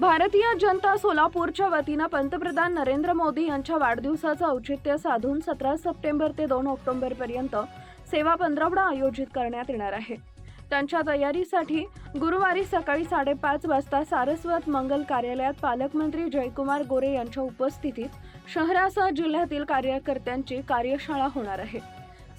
भारतीय जनता सोलापूरच्या वतीनं पंतप्रधान नरेंद्र मोदी यांच्या वाढदिवसाचं औचित्य साधून सतरा सप्टेंबर ते दोन ऑक्टोबर पर्यंत सेवा पंधरवडा आयोजित करण्यात येणार आहे. त्यांच्या तयारीसाठी गुरुवारी सकाळी साडेपाच वाजता सारस्वत मंगल कार्यालयात पालकमंत्री जयकुमार गोरे यांच्या उपस्थितीत शहरासह जिल्ह्यातील कार्यकर्त्यांची कार्यशाळा होणार आहे.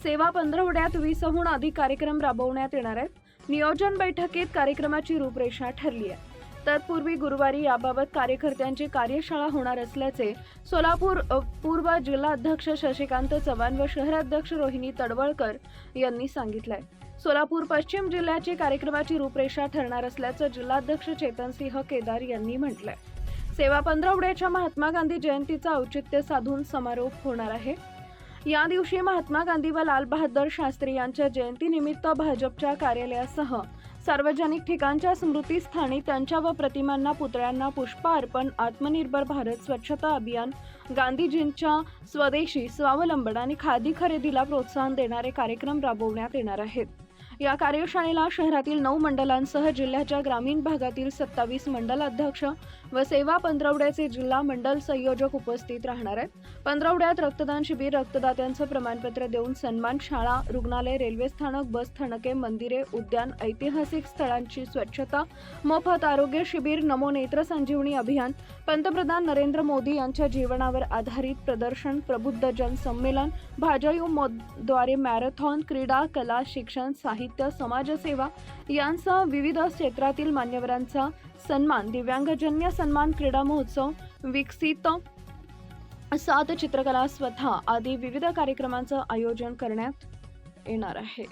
सेवा पंधरवड्यात वीसहून अधिक कार्यक्रम राबवण्यात येणार आहेत. नियोजन बैठकीत कार्यक्रमाची रूपरेषा ठरली आहे. तत्पूर्वी गुरुवारी याबाबत कार्यकर्त्यांची कार्यशाळा होणार असल्याचे सोलापूर पूर्व जिल्हाध्यक्ष शशिकांत चव्हाण व शहराध्यक्ष रोहिणी तडवळकर यांनी सांगितलंय. सोलापूर पश्चिम जिल्ह्याची कार्यक्रमाची रूपरेषा ठरणार असल्याचं जिल्हाध्यक्ष चेतनसिंह केदार यांनी म्हटलंय. सेवा पंधरवड्याच्या महात्मा गांधी जयंतीचं औचित्य साधून समारोप होणार आहे. या दिवशी महात्मा गांधी व लालबहादूर शास्त्री यांच्या जयंतीनिमित्त भाजपच्या कार्यालयासह सार्वजनिक ठिकाणच्या स्मृतीस्थानी त्यांच्या व प्रतिमांना पुतळ्यांना पुष्प अर्पण आत्मनिर्भर भारत स्वच्छता अभियान गांधीजींच्या स्वदेशी स्वावलंबन आणि खादी खरेदीला प्रोत्साहन देणारे कार्यक्रम राबवण्यात येणार आहेत. या कार्यशाळेला शहरातील नऊ मंडलांसह जिल्ह्याच्या ग्रामीण भागातील सत्तावीस मंडलाध्यक्ष व सेवा पंधरवड्याचे जिल्हा मंडल संयोजक उपस्थित राहणार आहेत. पंधरवड्यात रक्तदान शिबिर रक्तदात्यांचं प्रमाणपत्र देऊन सन्मान शाळा रुग्णालय रेल्वे स्थानक बस स्थानके मंदिरे उद्यान ऐतिहासिक स्थळांची स्वच्छता मोफत आरोग्य शिबिर नमो नेत्र संजीवनी अभियान पंतप्रधान नरेंद्र मोदी यांच्या जीवनावर आधारित प्रदर्शन प्रबुद्ध जन संमेलन भाजयू मोद्वारे मॅरेथॉन क्रीडा कला शिक्षण साहित्य साहित्य समाजसेवा यांसह विविध क्षेत्रातील मान्यवरांचा सन्मान दिव्यांगजन्य सन्मान क्रीडा महोत्सव विकसित सात चित्रकला स्वतः आदी विविध कार्यक्रमांचं आयोजन करण्यात येणार आहे.